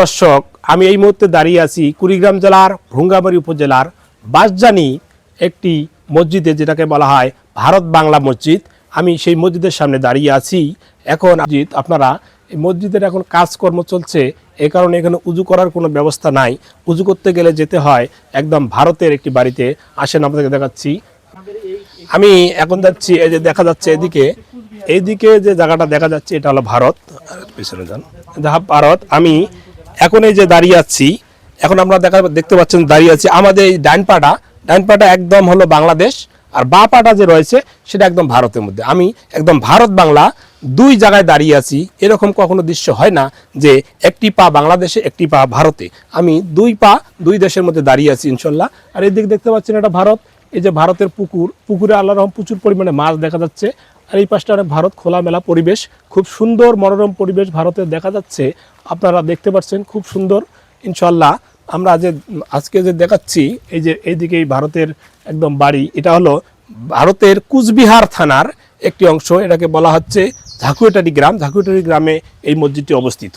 দর্শক আমি এই মুহূর্তে দাঁড়িয়ে আছি কুড়িগ্রাম জেলার ভুঙ্গাবাড়ি উপজেলার বাসজানি একটি মসজিদে যেটাকে বলা হয় ভারত বাংলা মসজিদ। আমি সেই মসজিদের সামনে দাঁড়িয়ে আছি। এখন মসজিদ আপনারা এই মসজিদের এখন কাজকর্ম চলছে। এই কারণে এখানে উজু করার কোনো ব্যবস্থা নাই। উজু করতে গেলে যেতে হয় একদম ভারতের একটি বাড়িতে। আসেন আপনাদেরকে দেখাচ্ছি। আমি এখন যাচ্ছি এই যে দেখা যাচ্ছে এদিকে। এইদিকে যে জায়গাটা দেখা যাচ্ছে এটা হলো ভারত। পিছনে যান। যাহা ভারত আমি এখন এই যে দাঁড়িয়ে আছি, এখন আমরা দেখা দেখতে পাচ্ছেন দাঁড়িয়ে আছি আমাদের এই ডাইন পাটা ডাইন পাটা একদম হলো বাংলাদেশ, আর বা পাটা যে রয়েছে সেটা একদম ভারতের মধ্যে। আমি একদম ভারত বাংলা দুই জায়গায় দাঁড়িয়ে আছি, এরকম কখনো দৃশ্য হয় না যে একটি পা বাংলাদেশে, একটি পা ভারতে। আমি দুই পা দুই দেশের মধ্যে দাঁড়িয়ে আছি, ইনশাল্লাহ। আর এদিকে দেখতে পাচ্ছেন এটা ভারত, এই যে ভারতের পুকুর, পুকুরে আল্লাহ রহম প্রচুর পরিমাণে মাছ দেখা যাচ্ছে। আর এই পাশটা অনেক ভারত খোলামেলা পরিবেশ, খুব সুন্দর মনোরম পরিবেশ ভারতে দেখা যাচ্ছে। আপনারা দেখতে পাচ্ছেন, খুব সুন্দর। ইনশাল্লাহ আমরা যে, আজকে যে দেখাচ্ছি, এই যে এইদিকে এই ভারতের একদম বাড়ি, এটা হলো ভারতের কুচবিহার থানার একটি অংশ। এটাকে বলা হচ্ছে ঝাঁকুয়েটারি গ্রাম। ঝাঁকুয়েটারি গ্রামে এই মসজিদটি অবস্থিত।